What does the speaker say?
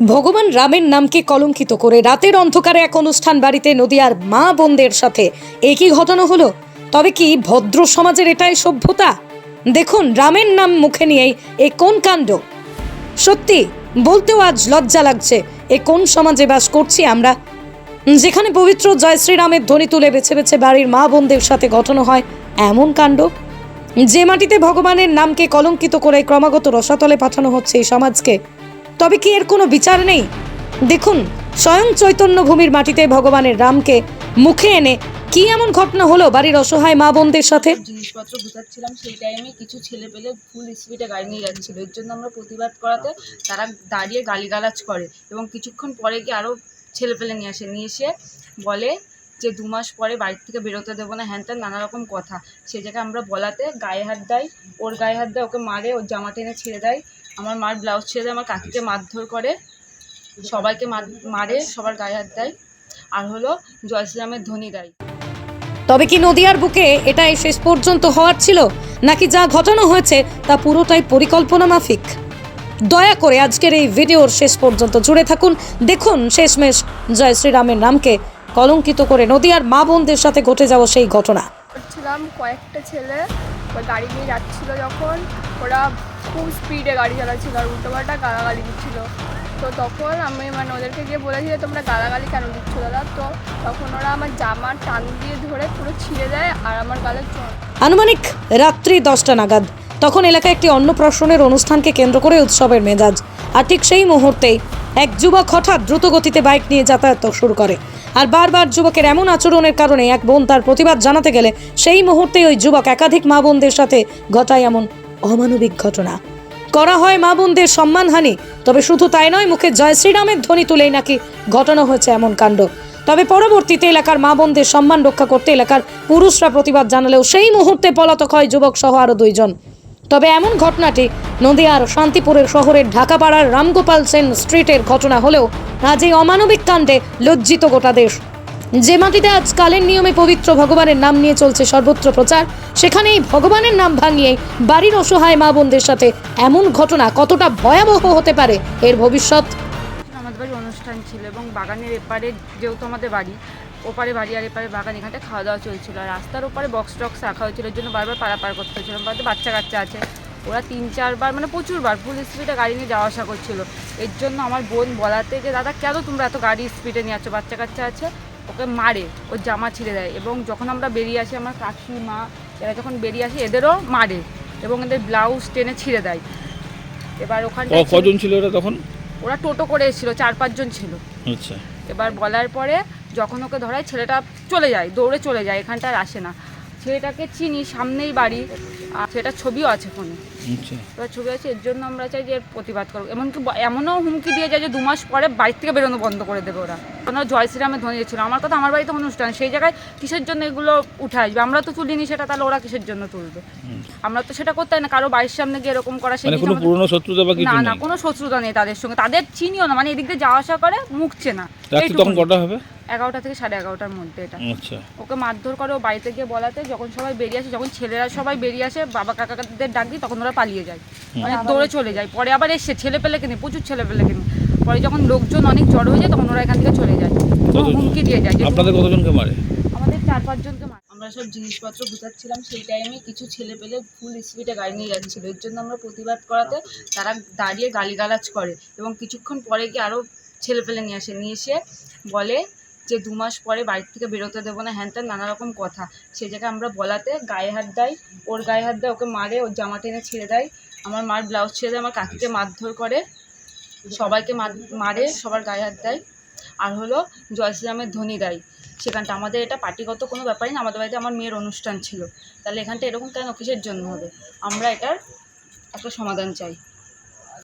ভগবান রামের নামকে কলঙ্কিত করে রাতের অন্ধকারে এক অনুষ্ঠান বাড়িতে নদিয়ার মা বোনদের সাথে একই ঘটনা হলো। তবে কি ভদ্র সমাজের এটাই সভ্যতা? দেখুন রামের নাম মুখে নিয়েই এ কোন কাণ্ড। সত্যি, বলতেও আজ লজ্জা লাগছে এ কোন সমাজে বাস করছি আমরা। যেখানে পবিত্র জয় শ্রীরামের ধ্বনি তুলে বেছে বেছে বাড়ির মা বোনদের সাথে ঘটনা হয় এমন কাণ্ড। যে মাটিতে ভগবানের নামকে কলঙ্কিত করে ক্রমাগত রসাতলে পাঠানো হচ্ছে এই সমাজকে তবে কি এর কোনো বিচার নেই? দেখুন, স্বয়ং চৈতন্য ভূমির মাটিতে ভগবানের রামকে মুখে এনে কি এমন ঘটনা হলো বাড়ির অসহায় মা বোনদের সাথে? জিনিসপত্র গুছাচ্ছিলাম সেই টাইমে কিছু ছেলে পেলে ফুল স্পিডে গাড়ি নিয়ে যাচ্ছিল। এর জন্য আমরা প্রতিবাদ করাতে তারা দাঁড়িয়ে গালিগালাজ করে এবং কিছুক্ষণ পরে গিয়ে আরও ছেলে পেলে নিয়ে আসে। নিয়ে এসে বলে যে, দু মাস পরে বাড়ির থেকে বেরোতে দেবো না। হ্যান ত্যান নানা রকম কথা। সেই জায়গায় আমরা বলাতে গায়ে হাত দেয়, ওর গায়ে হাত দেয়, ওকে মারে, ওর জামা টেনে ছেড়ে দেয়। আমার মার ব্লাউজ ছেড়ে দেয় আমার কাকিকে মারধর করে সবাইকে মার- মারে সবার গায়ে হাত দেয়। আর হলো জয় শ্রীরামের ধ্বনি দেয় তবে কি নদিয়ার বুকে এটাই শেষ পর্যন্ত হওয়ার ছিল? নাকি যা ঘটনা হয়েছে তা পুরোটাই পরিকল্পনা মাফিক? দয়া করে আজকের এই ভিডিওর শেষ পর্যন্ত জুড়ে থাকুন। দেখুন শেষমেশ জয় শ্রীরামের নামকে কলঙ্কিত করে নদিয়ার মা বোনদের সাথে ঘটে যাওয়া সেই ঘটনা। কয়েকটা ছেলে। ওই গাড়ি নিয়ে যাচ্ছিল যখন, ওরা খুব স্পিডে গাড়ি চালাচ্ছিল আর উল্টোপাল্টা গালাগালি দিচ্ছিল। তো তখন আমি মানে ওদেরকে গিয়ে বলেছি যে, তোমরা গালাগালি কেন দিচ্ছ দাদা? তো তখন ওরা আমার জামা টান দিয়ে ধরে পুরো ছিঁড়ে দেয় আর আমার গালে আনুমানিক রাত্রি দশটা নাগাদ, তখন এলাকায় একটি অন্নপ্রাশনের অনুষ্ঠানকে কেন্দ্র করে উৎসবের মেজাজ। আর ঠিক সেই মুহূর্তেই এক যুবক হঠাৎ দ্রুত গতিতে বাইক নিয়ে যাতায়াত শুরু করে। আর বারবার যুবকের এমন আচরণের কারণে এক বোন তার প্রতিবাদ জানাতে গেলে সেই মুহূর্তে ওই যুবক একাধিক মা বোনদের সাথে ঘটায় এমন অমানবিক ঘটনা। করা হয় মা বোনদের সম্মানহানি, তবে শুধু তাই নয়, মুখে জয় শ্রীরামের ধ্বনি তুলেই নাকি ঘটনা হয়েছে এমন কাণ্ড। তবে পরবর্তীতে এলাকার মা বোনদের সম্মান রক্ষা করতে এলাকার পুরুষরা প্রতিবাদ জানালেও সেই মুহূর্তে পলাতক হয় যুবক সহ আরও দুইজন। তবে এমন ঘটনাটি নদিয়ার শান্তিপুরের শহরের ঢাকাপাড়ার রামগোপাল সেন স্ট্রিটের ঘটনা হলেও আজ এই অমানবিক কাণ্ডে লজ্জিত গোটা দেশ। যে মাটিতে আজ কালের নিয়মে পবিত্র ভগবানের নাম নিয়ে চলছে সর্বত্র প্রচার, সেখানেই ভগবানের নাম ভাঙিয়ে বাড়ির অসহায় মা বোনদের সাথে এমন ঘটনা কতটা ভয়াবহ হতে পারে এর ভবিষ্যৎ? আমাদের বাড়ি অনুষ্ঠান ছিল এবং বাগানের এপারে যেহেতু আমাদের বাড়ি ওপারে বাড়ি আর এপারে বাগান এখানটা খাওয়া দাওয়া চলছিল। আর রাস্তার ওপারে বক্স টক্স রাখা হয়েছিল এর জন্য বারবার পারাপার করতে হচ্ছিল বাড়িতে বাচ্চা কাচ্চা আছে। ওরা তিন চারবার মানে প্রচুরবার ফুল স্পিডে গাড়ি নিয়ে যাওয়া আসা করছিল। এর জন্য আমার বোন বলাতে যে দাদা কেন তোমরা এত গাড়ি স্পিডে নিয়ে আসছো? বাচ্চা কাচ্চা আছে ওকে মারে ওর জামা ছিঁড়ে দেয়। এবং যখন আমরা বেরিয়ে আসি আমার কাকি মা এরা যখন বেরিয়ে আসি এদেরও মারে এবং এদের ব্লাউজ টেনে ছিঁড়ে দেয়। এবার ওখানে কজন ছিল ওরা তখন? ওরা টোটো করে এসেছিল চার পাঁচজন ছিল। আচ্ছা। এবার বলার পরে যখন ওকে ধরায় ছেলেটা চলে যায় দৌড়ে চলে যায় এখানটা আর আসে না। ছেলেটাকে চিনি সামনেই বাড়ি আর সেটার ছবিও আছে ফোনে। আচ্ছা। এবার ছবি আছে এর জন্য আমরা চাই যে এর প্রতিবাদ করব এমনকি এমনও হুমকি দিয়ে যায় যে দু মাস পরে বাড়ি থেকে বেরোনো বন্ধ করে দেবে ওরা। ওনারা জয় শ্রীরামের ধ্বনি ছিল আমার কথা আমার বাড়িতে অনুষ্ঠান সেই জায়গায় কিসের জন্য এগুলো উঠে আসবে? আমরা তো তুলিনি সেটা তাহলে ওরা কিসের জন্য তুলবে? আমরা তো সেটা করতে হয় না। কারও বাড়ির সামনে গিয়ে এরকম করা সেই মানে কোনো পুরনো শত্রুতা বা কিছু না না কোনো শত্রুতা নেই তাদের সঙ্গে। তাদের চিনিও না। মানে এদিক দিয়ে যাওয়া আসা করে মুখছে না তখন কটা হবে? এগারোটা থেকে সাড়ে এগারোটার মধ্যে এটা। আচ্ছা। ওকে মারধর করে ও বাড়িতে গিয়ে বলাতে যখন সবাই বেরিয়ে আসে যখন ছেলেরা সবাই বেরিয়ে আসে বাবা কাকাদের ডাক দিই তখন ওরা পালিয়ে যায়। মানে দৌড়ে চলে যায়। পরে আবার এসে ছেলে পেলে কিনে প্রচুর ছেলে পেলে কিনে। পরে যখন লোকজন অনেক জড়ো হয়ে যায় তখন ওরা এখান থেকে চলে যায়। হুমকি দিয়ে যায় আপনাদের কতজনকে মারে? আমাদের চার পাঁচজনকে মার- আমরা সব জিনিসপত্র গুছাচ্ছিলাম সেই টাইমে কিছু ছেলে পেলে ফুল স্পিডে গাড়ি নিয়ে যাচ্ছিল। এর জন্য আমরা প্রতিবাদ করাতে তারা দাঁড়িয়ে গালিগালাজ করে এবং কিছুক্ষণ পরে গিয়ে আরও ছেলে পেলে নিয়ে আসে। নিয়ে এসে বলে যে দু মাস পরে বাড়ির থেকে বেরোতে দেবো না। হ্যান নানা রকম কথা। সে জায়গায় আমরা বলাতে গায়ে হাত দেয়, ওর গায়ে হাত দেয়, ওকে মারে, ওর জামা টেনে ছিঁড়ে দেয়। আমার মার ব্লাউজ ছেড়ে দেয়, আমার কাকিকে মারধর করে, সবাইকে মার- সবার গায়ে হাত দেয়। আর হলো জয় শ্রীরামের ধ্বনি দেয় সেখানটা আমাদের এটা পার্টিগত কোনো ব্যাপারই না, আমাদের বাড়িতে আমার মেয়ের অনুষ্ঠান ছিল। তাহলে এখানটা এরকম কেন? কিসের জন্য হবে? আমরা এটার একটা সমাধান চাই।